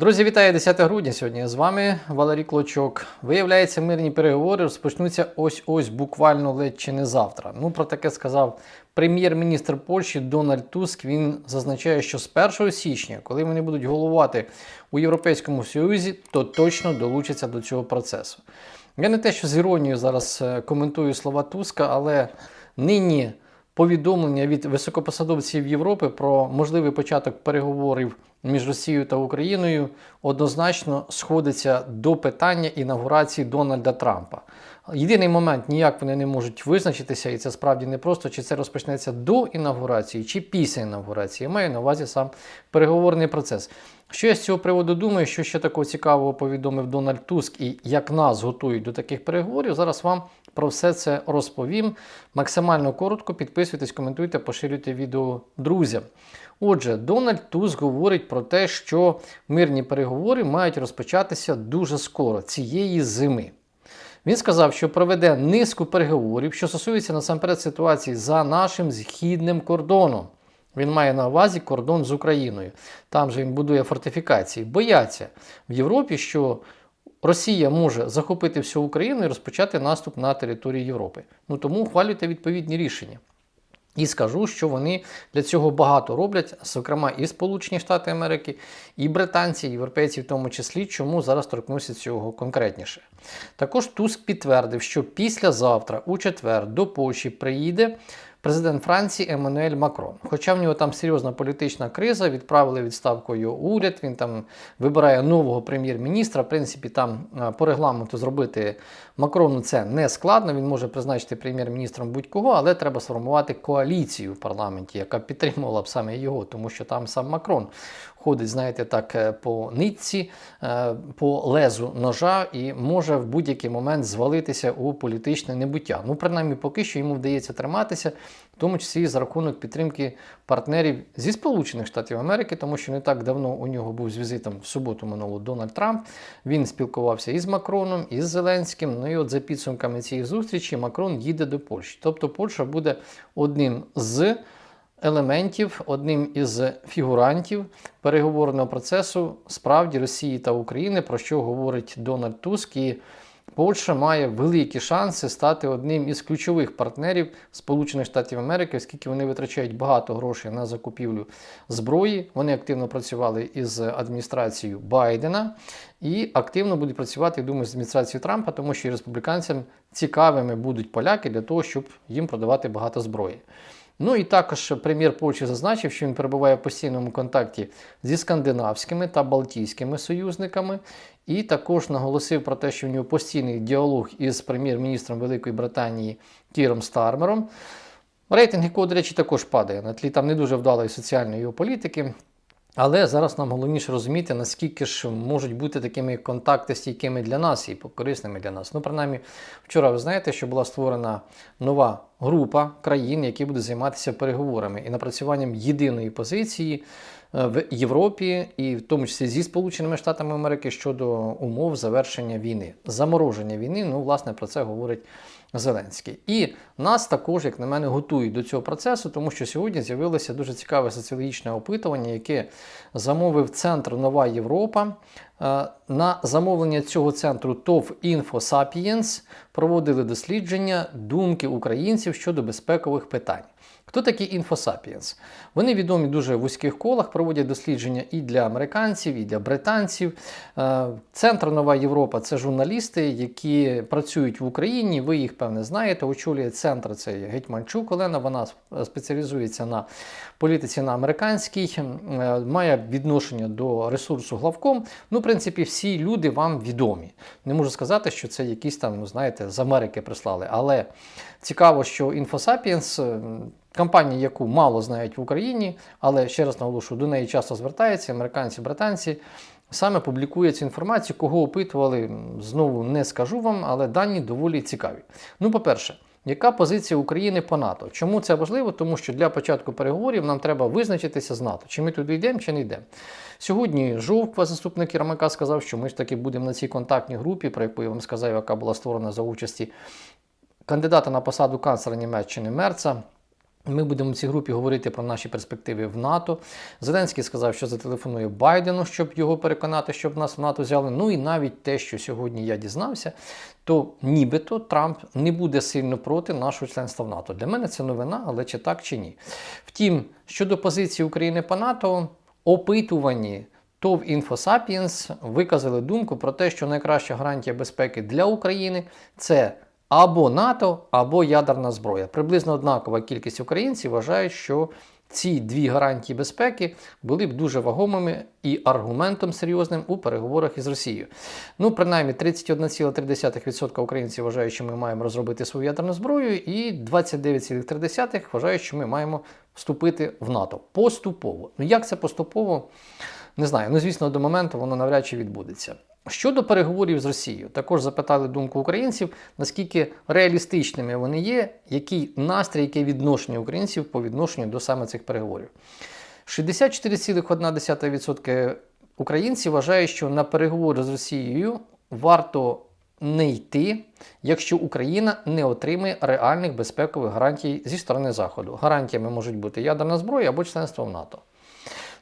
Друзі, вітаю 10 грудня. Сьогодні з вами Валерій Клочок. Виявляється, мирні переговори розпочнуться ось-ось буквально ледь чи не завтра. Ну про таке сказав прем'єр-міністр Польщі Дональд Туск. Він зазначає, що з 1 січня, коли вони будуть головувати у Європейському Союзі, то точно долучаться до цього процесу. Я не те, що з іронією зараз е, коментую слова Туска, але нині повідомлення від високопосадовців Європи про можливий початок переговорів між Росією та Україною однозначно сходиться до питання інаугурації Дональда Трампа. Єдиний момент ніяк вони не можуть визначитися, і це справді непросто, чи це розпочнеться до інаугурації, чи після інаугурації. Я маю на увазі сам переговорний процес. Що я з цього приводу думаю, що ще такого цікавого повідомив Дональд Туск і як нас готують до таких переговорів, зараз вам про все це розповім. Максимально коротко підписуйтесь, коментуйте, поширюйте відео друзям. Отже, Дональд Туск говорить про те, що мирні переговори мають розпочатися дуже скоро, цієї зими. Він сказав, що проведе низку переговорів, що стосується насамперед ситуації за нашим східним кордоном. Він має на увазі кордон з Україною. Там же він будує фортифікації. Бояться в Європі, що Росія може захопити всю Україну і розпочати наступ на територію Європи. Ну тому ухвалюйте відповідні рішення. І скажу, що вони для цього багато роблять, зокрема і Сполучені Штати Америки, і британці, і європейці в тому числі, чому зараз торкнуся цього конкретніше. Також Туск підтвердив, що післязавтра, у четвер, до Польщі приїде президент Франції Еммануель Макрон. Хоча в нього там серйозна політична криза, відправили відставку його уряд, він там вибирає нового прем'єр-міністра. В принципі, там по регламенту зробити Макрону це не складно. Він може призначити прем'єр-міністром будь-кого, але треба сформувати коаліцію в парламенті, яка підтримувала б саме його, тому що там сам Макрон ходить, знаєте, так е, по нитці, е, по лезу ножа і може в будь-який момент звалитися у політичне небуття. Ну, принаймні, поки що йому вдається триматися, в тому числі за рахунок підтримки партнерів зі Сполучених Штатів Америки, тому що не так давно у нього був з візитом в суботу минуло Дональд Трамп. Він спілкувався із Макроном, із Зеленським. Ну і от за підсумками цієї зустрічі Макрон їде до Польщі. Тобто Польща буде одним з елементів, одним із фігурантів переговорного процесу справді Росії та України, про що говорить Дональд Туск. І Польща має великі шанси стати одним із ключових партнерів Сполучених Штатів Америки, оскільки вони витрачають багато грошей на закупівлю зброї. Вони активно працювали із адміністрацією Байдена і активно будуть працювати, я думаю, з адміністрацією Трампа, тому що і республіканцям цікавими будуть поляки для того, щоб їм продавати багато зброї. Ну і також прем'єр Польщі зазначив, що він перебуває в постійному контакті зі скандинавськими та балтійськими союзниками, і також наголосив про те, що в нього постійний діалог із прем'єр-міністром Великої Британії Кіром Стармером. Рейтинг якого, до речі, також падає на тлі там не дуже вдалої соціальної його політики. Але зараз нам головніше розуміти, наскільки ж можуть бути такими контакти стійкими для нас і корисними для нас. Ну, принаймні, вчора ви знаєте, що була створена нова група країн, які будуть займатися переговорами і напрацюванням єдиної позиції е, в Європі, і в тому числі зі Сполученими Штатами Америки щодо умов завершення війни, замороження війни. Ну, власне, про це говорить. Зеленський. І нас також, як на мене, готують до цього процесу, тому що сьогодні з'явилося дуже цікаве соціологічне опитування, яке замовив центр Нова Європа. Е, на замовлення цього центру ТОВ «Інфосапієнс» проводили дослідження думки українців щодо безпекових питань. Хто такі інфосапіенс? Вони відомі дуже в вузьких колах, проводять дослідження і для американців, і для британців. Е, Центр Нова Європа це журналісти, які працюють в Україні. Ви їх певне знаєте. Очолює центр це Гетьманчук Олена. Вона спеціалізується на політиці на американській, е, має відношення до ресурсу главком. Ну, в принципі, всі люди вам відомі. Не можу сказати, що це якісь там, ну знаєте, з Америки прислали. Але цікаво, що інфосапіенс. Компанія, яку мало знають в Україні, але ще раз наголошую, до неї часто звертаються американці, британці. Саме публікує цю інформацію, кого опитували, знову не скажу вам, але дані доволі цікаві. Ну, по-перше, яка позиція України по НАТО? Чому це важливо? Тому що для початку переговорів нам треба визначитися з НАТО, чи ми туди йдемо, чи не йдемо. Сьогодні Жовква, заступник Єрмака, сказав, що ми ж таки будемо на цій контактній групі, про яку я вам сказав, яка була створена за участі кандидата на посаду канцлера Німеччини Мерца. Ми будемо в цій групі говорити про наші перспективи в НАТО. Зеленський сказав, що зателефонує Байдену, щоб його переконати, щоб нас в НАТО взяли. Ну і навіть те, що сьогодні я дізнався, то нібито Трамп не буде сильно проти нашого членства в НАТО. Для мене це новина, але чи так, чи ні. Втім, щодо позиції України по НАТО, опитувані. ТОВ InfoSapiens виказали думку про те, що найкраща гарантія безпеки для України це або НАТО, або ядерна зброя. Приблизно однакова кількість українців вважають, що ці дві гарантії безпеки були б дуже вагомими і аргументом серйозним у переговорах із Росією. Ну, принаймні, 31,3% українців вважають, що ми маємо розробити свою ядерну зброю, і 29,3% вважають, що ми маємо вступити в НАТО поступово. Ну як це поступово? Не знаю. Ну, звісно, до моменту воно навряд чи відбудеться. Щодо переговорів з Росією, також запитали думку українців, наскільки реалістичними вони є, який настрій, яке відношення українців по відношенню до саме цих переговорів. 64,1% українців вважають, що на переговори з Росією варто не йти, якщо Україна не отримає реальних безпекових гарантій зі сторони Заходу. Гарантіями можуть бути ядерна зброя або членство в НАТО.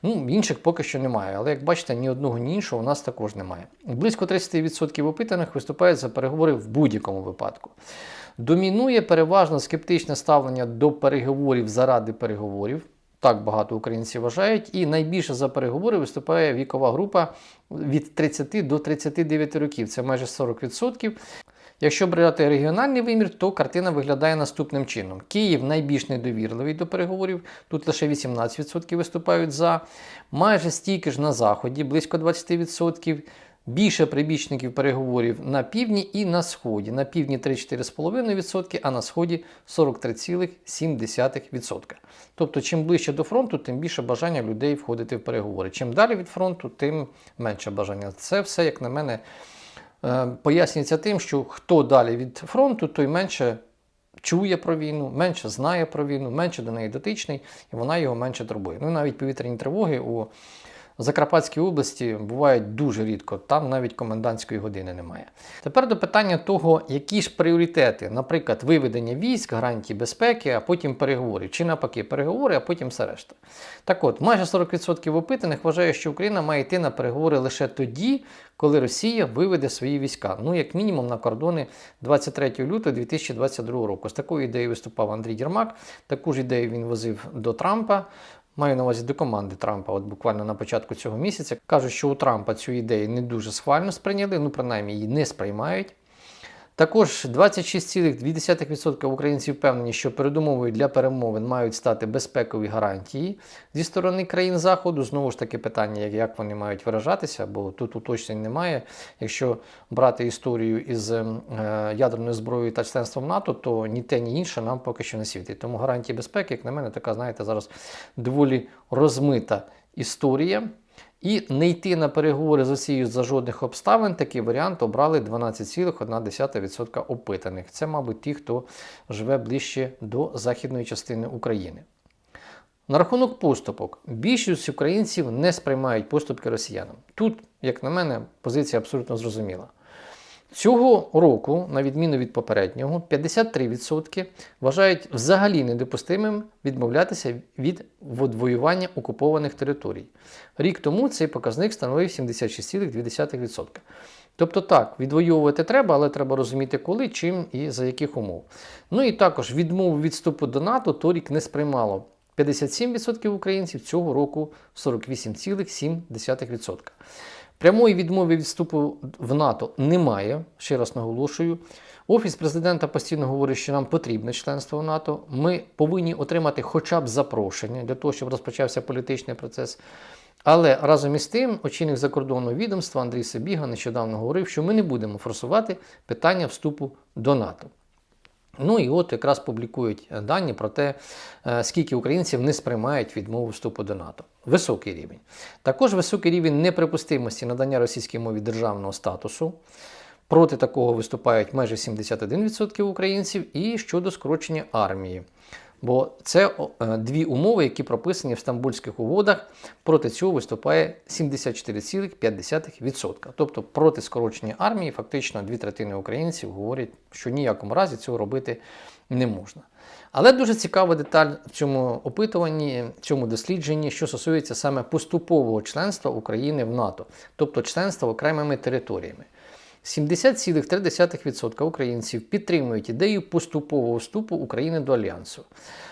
Ну, інших поки що немає, але як бачите, ні одного, ні іншого у нас також немає. Близько 30% опитаних виступають за переговори в будь-якому випадку. Домінує переважно скептичне ставлення до переговорів заради переговорів. Так багато українців вважають, і найбільше за переговори виступає вікова група від 30 до 39 років. Це майже 40%. Якщо брати регіональний вимір, то картина виглядає наступним чином: Київ найбільш недовірливий до переговорів, тут лише 18% виступають за, майже стільки ж на заході, близько 20%. Більше прибічників переговорів на півдні і на сході. На півдні 34,5%, а на сході 43,7%. Тобто, чим ближче до фронту, тим більше бажання людей входити в переговори. Чим далі від фронту, тим менше бажання. Це все, як на мене, пояснюється тим, що хто далі від фронту, той менше чує про війну, менше знає про війну, менше до неї дотичний, і вона його менше турбує. Ну навіть повітряні тривоги у Закарпатській області бувають дуже рідко, там навіть комендантської години немає. Тепер до питання того, які ж пріоритети, наприклад, виведення військ, гарантії безпеки, а потім переговори, чи навпаки, переговори, а потім все решта. Так от, майже 40% опитаних вважає, що Україна має йти на переговори лише тоді, коли Росія виведе свої війська, ну як мінімум на кордони 23 лютого 2022 року. З такою ідеєю виступав Андрій Єрмак. Таку ж ідею він возив до Трампа. Маю на увазі до команди Трампа, от буквально на початку цього місяця. Кажуть, що у Трампа цю ідею не дуже схвально сприйняли, ну принаймні її не сприймають. Також 26,2% українців впевнені, що передумовою для перемовин мають стати безпекові гарантії зі сторони країн Заходу. Знову ж таки, питання, як вони мають виражатися, бо тут уточнень немає. Якщо брати історію із е, ядерною зброєю та членством НАТО, то ні те, ні інше нам поки що не світить. Тому гарантії безпеки, як на мене, така, знаєте, зараз доволі розмита історія. І не йти на переговори з Росією за жодних обставин, такий варіант обрали 12,1% опитаних. Це, мабуть, ті, хто живе ближче до західної частини України. На рахунок поступок, більшість українців не сприймають поступки росіянам. Тут, як на мене, позиція абсолютно зрозуміла. Цього року, на відміну від попереднього, 53% вважають взагалі недопустимим відмовлятися від відвоювання окупованих територій. Рік тому цей показник становив 76,2%. Тобто так, відвоювати треба, але треба розуміти, коли, чим і за яких умов. Ну і також відмову від вступу до НАТО торік не сприймало 57% українців цього року 48,7%. Прямої відмови від вступу в НАТО немає, ще раз наголошую. Офіс президента постійно говорить, що нам потрібне членство в НАТО. Ми повинні отримати хоча б запрошення для того, щоб розпочався політичний процес. Але разом із тим, очільник закордонного відомства Андрій Сабіга нещодавно говорив, що ми не будемо форсувати питання вступу до НАТО. Ну і от якраз публікують дані про те, е, скільки українців не сприймають відмову вступу до НАТО. Високий рівень. Також високий рівень неприпустимості надання російській мові державного статусу. Проти такого виступають майже 71% українців і щодо скорочення армії. Бо це е, дві умови, які прописані в Стамбульських угодах. Проти цього виступає 74,5%. Тобто проти скорочення армії, фактично дві третини українців говорять, що ніякому разі цього робити не можна. Але дуже цікава деталь в цьому опитуванні, в цьому дослідженні, що стосується саме поступового членства України в НАТО, тобто членства окремими територіями. 70,3% українців підтримують ідею поступового вступу України до альянсу.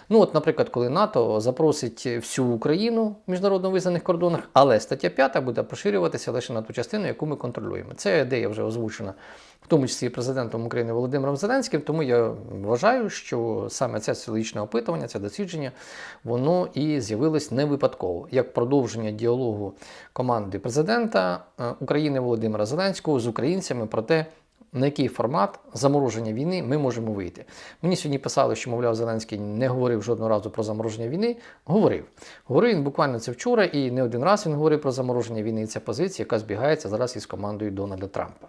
Ну, от, наприклад, коли НАТО запросить всю Україну в міжнародно визнаних кордонах, але стаття 5 буде поширюватися лише на ту частину, яку ми контролюємо. Ця ідея вже озвучена, в тому числі президентом України Володимиром Зеленським. Тому я вважаю, що саме це соціологічне опитування, це дослідження, воно і з'явилось не випадково, як продовження діалогу команди президента е, України Володимира Зеленського з українцями про те, на який формат замороження війни ми можемо вийти. Мені сьогодні писали, що, мовляв, Зеленський не говорив жодного разу про замороження війни. Говорив. Говорив він буквально це вчора, і не один раз він говорив про замороження війни. І це позиція, яка збігається зараз із командою Дональда Трампа.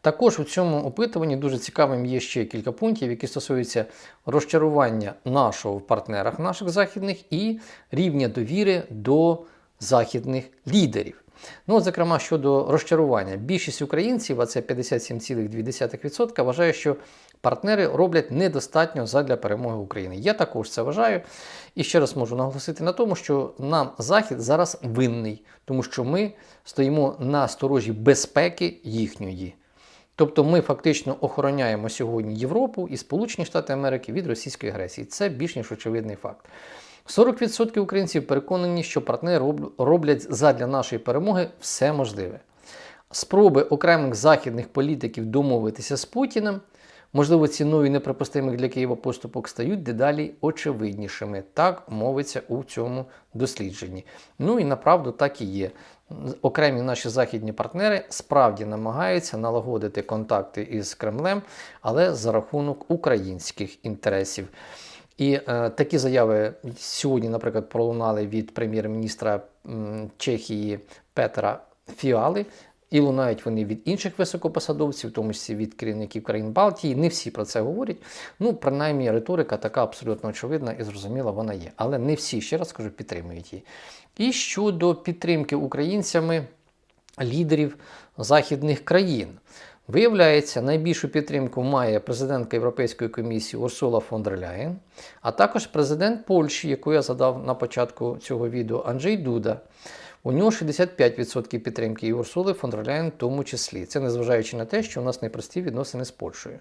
Також у цьому опитуванні дуже цікавим є ще кілька пунктів, які стосуються розчарування нашого в партнерах наших західних і рівня довіри до західних лідерів. Ну, от, зокрема, щодо розчарування, більшість українців, а це 57,2%, вважає, що партнери роблять недостатньо задля перемоги України. Я також це вважаю. І ще раз можу наголосити на тому, що нам Захід зараз винний, тому що ми стоїмо на сторожі безпеки їхньої. Тобто ми фактично охороняємо сьогодні Європу і Сполучені Штати Америки від російської агресії. Це більш ніж очевидний факт. 40% українців переконані, що партнери роблять задля нашої перемоги все можливе. Спроби окремих західних політиків домовитися з Путіним, можливо, ціною неприпустимих для Києва поступок стають дедалі очевиднішими. Так мовиться у цьому дослідженні. Ну і направду так і є. Окремі наші західні партнери справді намагаються налагодити контакти із Кремлем, але за рахунок українських інтересів. І е, такі заяви сьогодні, наприклад, пролунали від прем'єр-міністра Чехії Петра Фіали. І лунають вони від інших високопосадовців, в тому числі від керівників країн Балтії. Не всі про це говорять. Ну, принаймні, риторика така абсолютно очевидна і зрозуміла вона є. Але не всі, ще раз скажу, підтримують її. І щодо підтримки українцями лідерів західних країн. Виявляється, найбільшу підтримку має президентка Європейської комісії Урсула фон дер Ляєн, а також президент Польщі, яку я задав на початку цього відео, Анджей Дуда. У нього 65% підтримки і Урсули фон дер Ляєн в тому числі. Це незважаючи на те, що у нас непрості відносини з Польщею.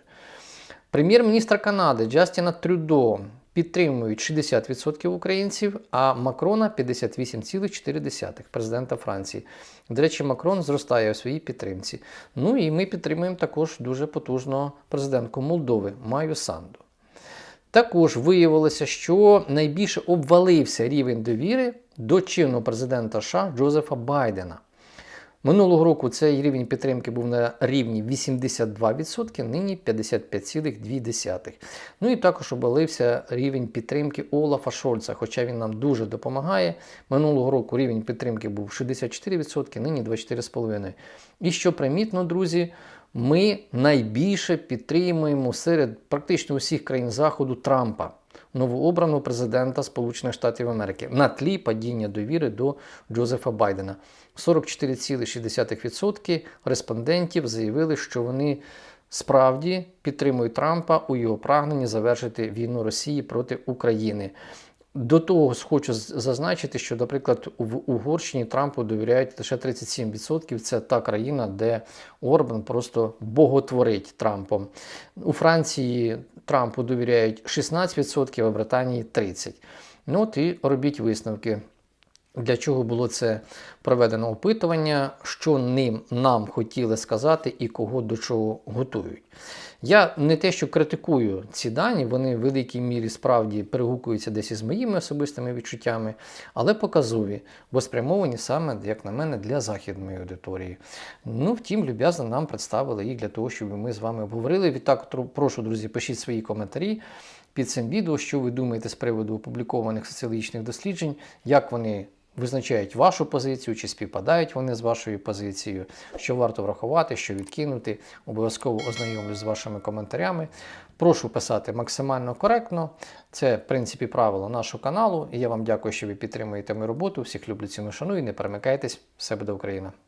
Прем'єр-міністр Канади Джастіна Трюдо підтримують 60% українців, а Макрона 58,4% президента Франції. До речі, Макрон зростає у своїй підтримці. Ну і ми підтримуємо також дуже потужного президентку Молдови Маю Санду. Також виявилося, що найбільше обвалився рівень довіри до чинного президента США Джозефа Байдена. Минулого року цей рівень підтримки був на рівні 82%, нині 55,2%. Ну і також обвалився рівень підтримки Олафа Шольца, хоча він нам дуже допомагає. Минулого року рівень підтримки був 64%, нині 24,5%. І що примітно, друзі, ми найбільше підтримуємо серед практично усіх країн Заходу Трампа новообраного президента Сполучених Штатів Америки на тлі падіння довіри до Джозефа Байдена. 44,6% респондентів заявили, що вони справді підтримують Трампа у його прагненні завершити війну Росії проти України. До того хочу зазначити, що, наприклад, в Угорщині Трампу довіряють лише 37%. Це та країна, де Орбан просто боготворить Трампом. У Франції Трампу довіряють 16%, а в Британії 30%. Ну от і робіть висновки. Для чого було це проведено опитування, що ним нам хотіли сказати і кого до чого готують. Я не те, що критикую ці дані, вони в великій мірі справді перегукуються десь із моїми особистими відчуттями, але показові, бо спрямовані саме, як на мене, для західної аудиторії. Ну, втім, люб'язно нам представили їх для того, щоб ми з вами обговорили. Відтак, прошу, друзі, пишіть свої коментарі. Під цим відео, що ви думаєте з приводу опублікованих соціологічних досліджень, як вони визначають вашу позицію, чи співпадають вони з вашою позицією, що варто врахувати, що відкинути. Обов'язково ознайомлюсь з вашими коментарями. Прошу писати максимально коректно. Це, в принципі, правило нашого каналу. І я вам дякую, що ви підтримуєте мою роботу. Всіх люблю ціну шаную. Не перемикайтесь, все буде Україна!